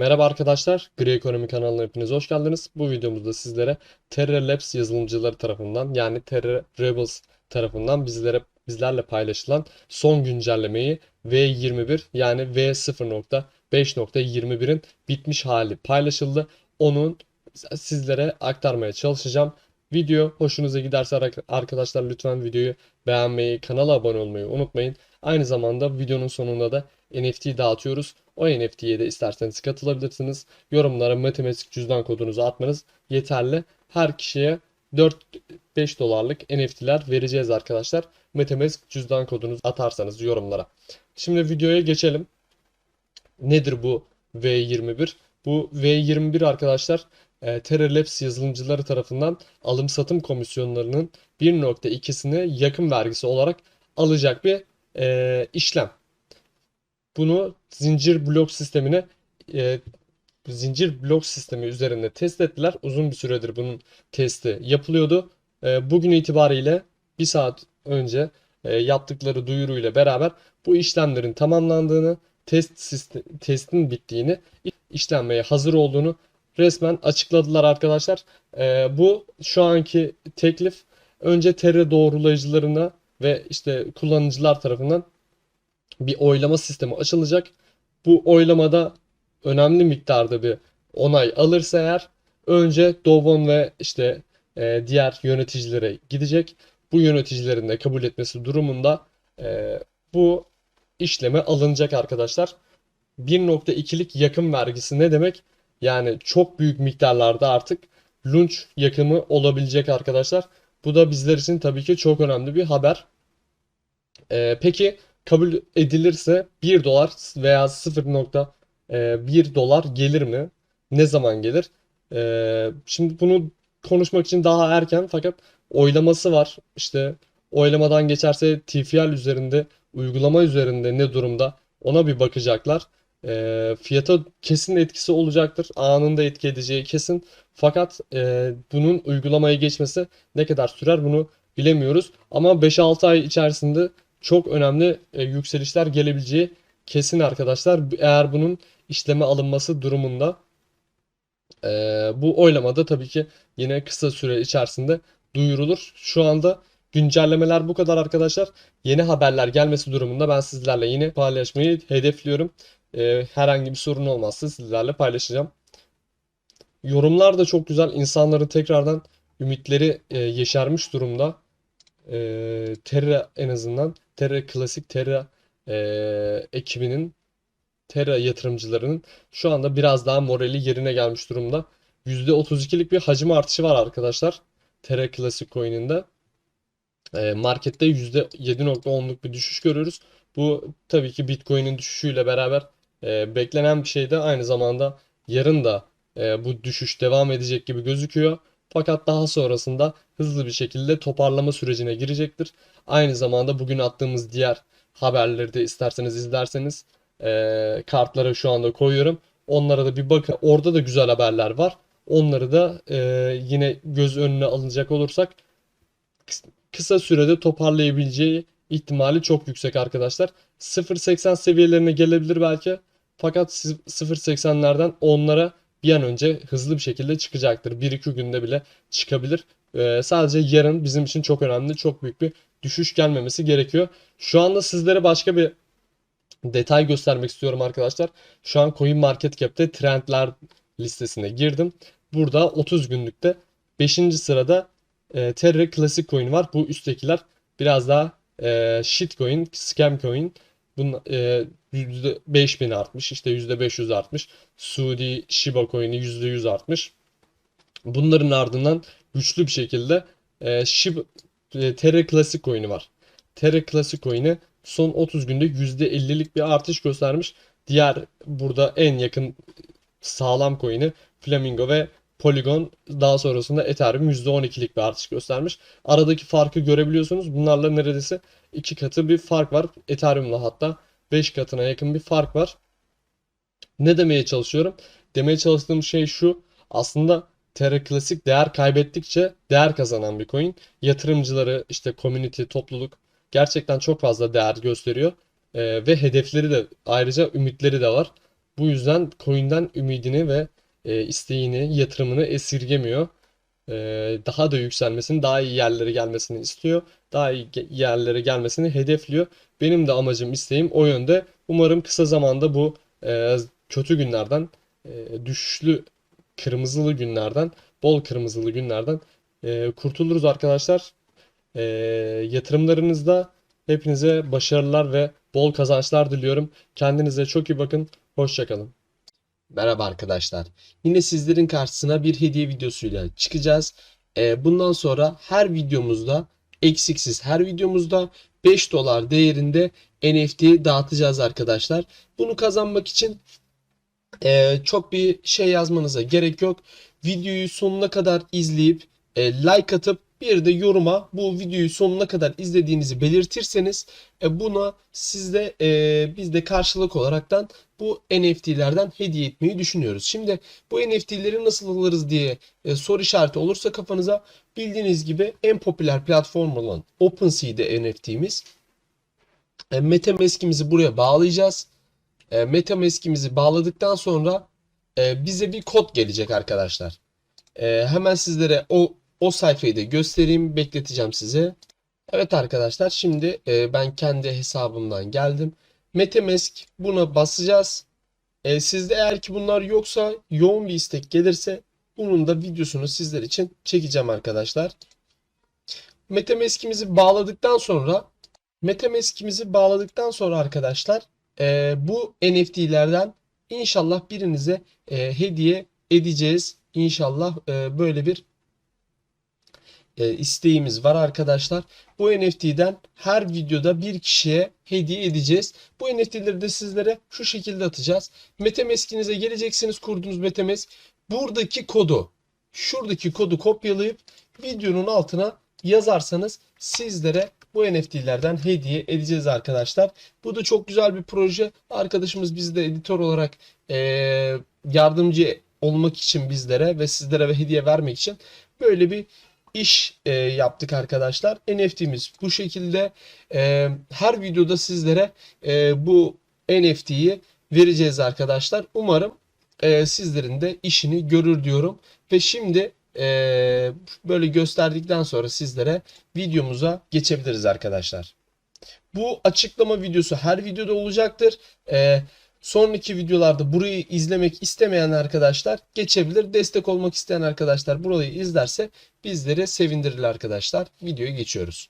Merhaba arkadaşlar, Gri Ekonomi kanalına hepiniz hoş geldiniz. Bu videomuzda sizlere Terra Labs yazılımcıları tarafından yani Terra Rebels tarafından bizlere bizlerle paylaşılan son güncellemeyi V21 yani V0.5.21'in bitmiş hali paylaşıldı. Onun sizlere aktarmaya çalışacağım. Video hoşunuza giderse ar- arkadaşlar lütfen videoyu beğenmeyi, kanala abone olmayı unutmayın. Aynı zamanda videonun sonunda da NFT dağıtıyoruz. O NFT'ye de isterseniz katılabilirsiniz. Yorumlara matematik cüzdan kodunuzu atmanız yeterli. Her kişiye 4-5 dolarlık NFT'ler vereceğiz arkadaşlar. Matematik cüzdan kodunuzu atarsanız yorumlara. Şimdi videoya geçelim. Nedir bu V21? Bu V21 arkadaşlar e, Terra Labs yazılımcıları tarafından alım satım komisyonlarının 1.2'sini yakın vergisi olarak alacak bir e, işlem. Bunu zincir blok sistemine e, zincir blok sistemi üzerinde test ettiler. Uzun bir süredir bunun testi yapılıyordu. E, bugün itibariyle bir saat önce e, yaptıkları duyuruyla beraber bu işlemlerin tamamlandığını, test sistem, testin bittiğini, işlenmeye hazır olduğunu resmen açıkladılar arkadaşlar. E, bu şu anki teklif önce Terra doğrulayıcılarına ve işte kullanıcılar tarafından bir oylama sistemi açılacak. Bu oylamada önemli miktarda bir onay alırsa eğer önce Dovon ve işte e, diğer yöneticilere gidecek. Bu yöneticilerin de kabul etmesi durumunda e, bu işleme alınacak arkadaşlar. 1.2'lik yakın vergisi ne demek? Yani çok büyük miktarlarda artık lunch yakımı olabilecek arkadaşlar. Bu da bizler için tabii ki çok önemli bir haber. E, peki kabul edilirse 1 dolar veya 0.1 dolar gelir mi? Ne zaman gelir? Ee, şimdi bunu konuşmak için daha erken fakat oylaması var. İşte oylamadan geçerse TFL üzerinde, uygulama üzerinde ne durumda ona bir bakacaklar. Ee, fiyata kesin etkisi olacaktır. Anında etki edeceği kesin. Fakat e, bunun uygulamaya geçmesi ne kadar sürer bunu bilemiyoruz. Ama 5-6 ay içerisinde çok önemli e, yükselişler gelebileceği kesin arkadaşlar. Eğer bunun işleme alınması durumunda e, bu oylamada tabii ki yine kısa süre içerisinde duyurulur. Şu anda güncellemeler bu kadar arkadaşlar. Yeni haberler gelmesi durumunda ben sizlerle yine paylaşmayı hedefliyorum. E, herhangi bir sorun olmazsa sizlerle paylaşacağım. Yorumlar da çok güzel. İnsanların tekrardan ümitleri e, yeşermiş durumda. E, Terra en azından Terra klasik Terra e, ekibinin Terra yatırımcılarının şu anda biraz daha morali yerine gelmiş durumda. %32'lik bir hacim artışı var arkadaşlar. Terra Classic Coin'inde. E, markette %7.10'luk bir düşüş görüyoruz. Bu tabii ki Bitcoin'in düşüşüyle beraber e, beklenen bir şeydi. Aynı zamanda yarın da e, bu düşüş devam edecek gibi gözüküyor. Fakat daha sonrasında hızlı bir şekilde toparlama sürecine girecektir. Aynı zamanda bugün attığımız diğer haberleri de isterseniz izlerseniz e, kartlara şu anda koyuyorum. Onlara da bir bakın. Orada da güzel haberler var. Onları da e, yine göz önüne alınacak olursak kısa sürede toparlayabileceği ihtimali çok yüksek arkadaşlar. 0.80 seviyelerine gelebilir belki. Fakat 0.80'lerden onlara bir an önce hızlı bir şekilde çıkacaktır. 1-2 günde bile çıkabilir. Ee, sadece yarın bizim için çok önemli, çok büyük bir düşüş gelmemesi gerekiyor. Şu anda sizlere başka bir detay göstermek istiyorum arkadaşlar. Şu an CoinMarketCap'te trendler listesine girdim. Burada 30 günlükte 5. sırada e, Terra Classic Coin var. Bu üsttekiler biraz daha e, shitcoin, scam coin. Bunun e, %5000 artmış. işte %500 artmış. Suudi Shiba Coin'i %100 artmış. Bunların ardından güçlü bir şekilde e, Shiba, e, Terra Classic Coin'i var. Terra Classic Coin'i son 30 günde %50'lik bir artış göstermiş. Diğer burada en yakın sağlam coin'i Flamingo ve Polygon daha sonrasında Ethereum %12'lik bir artış göstermiş. Aradaki farkı görebiliyorsunuz. Bunlarla neredeyse iki katı bir fark var. Ethereum'la hatta 5 katına yakın bir fark var. Ne demeye çalışıyorum? Demeye çalıştığım şey şu. Aslında Terra Classic değer kaybettikçe değer kazanan bir coin. Yatırımcıları işte community, topluluk gerçekten çok fazla değer gösteriyor. Ee, ve hedefleri de ayrıca ümitleri de var. Bu yüzden coin'den ümidini ve e, isteğini, yatırımını esirgemiyor. E, daha da yükselmesini, daha iyi yerlere gelmesini istiyor. Daha iyi yerlere gelmesini hedefliyor. Benim de amacım, isteğim o yönde. Umarım kısa zamanda bu e, kötü günlerden, e, düşüşlü kırmızılı günlerden, bol kırmızılı günlerden e, kurtuluruz arkadaşlar. E, yatırımlarınızda hepinize başarılar ve bol kazançlar diliyorum. Kendinize çok iyi bakın. Hoşçakalın. Merhaba arkadaşlar. Yine sizlerin karşısına bir hediye videosuyla çıkacağız. Ee, bundan sonra her videomuzda eksiksiz her videomuzda 5 dolar değerinde NFT dağıtacağız arkadaşlar. Bunu kazanmak için e, çok bir şey yazmanıza gerek yok. Videoyu sonuna kadar izleyip e, like atıp bir de yoruma bu videoyu sonuna kadar izlediğinizi belirtirseniz e, buna sizde e, biz de karşılık olaraktan bu NFT'lerden hediye etmeyi düşünüyoruz. Şimdi bu NFT'leri nasıl alırız diye e, soru işareti olursa kafanıza bildiğiniz gibi en popüler platform olan OpenSea'de NFT'miz. E, MetaMask'imizi buraya bağlayacağız. E, MetaMask'imizi bağladıktan sonra e, bize bir kod gelecek arkadaşlar. E, hemen sizlere o o sayfayı da göstereyim, bekleteceğim size. Evet arkadaşlar, şimdi e, ben kendi hesabımdan geldim. MetaMask buna basacağız. E, sizde eğer ki bunlar yoksa yoğun bir istek gelirse bunun da videosunu sizler için çekeceğim arkadaşlar. MetaMask'imizi bağladıktan sonra MetaMask'imizi bağladıktan sonra arkadaşlar e, bu NFT'lerden inşallah birinize e, hediye edeceğiz. İnşallah e, böyle bir e, isteğimiz var arkadaşlar. Bu NFT'den her videoda bir kişiye hediye edeceğiz. Bu NFT'leri de sizlere şu şekilde atacağız. MetaMask'inize geleceksiniz kurduğunuz MetaMask. Buradaki kodu, şuradaki kodu kopyalayıp videonun altına yazarsanız sizlere bu NFT'lerden hediye edeceğiz arkadaşlar. Bu da çok güzel bir proje. Arkadaşımız bizde editör olarak e, yardımcı olmak için bizlere ve sizlere ve hediye vermek için böyle bir iş e, yaptık arkadaşlar. NFT'miz bu şekilde. E, her videoda sizlere e, bu NFT'yi vereceğiz arkadaşlar. Umarım e, sizlerin de işini görür diyorum. Ve şimdi e, böyle gösterdikten sonra sizlere videomuza geçebiliriz arkadaşlar. Bu açıklama videosu her videoda olacaktır. E, Sonraki videolarda burayı izlemek istemeyen arkadaşlar geçebilir. Destek olmak isteyen arkadaşlar burayı izlerse bizleri sevindirir arkadaşlar. Videoya geçiyoruz.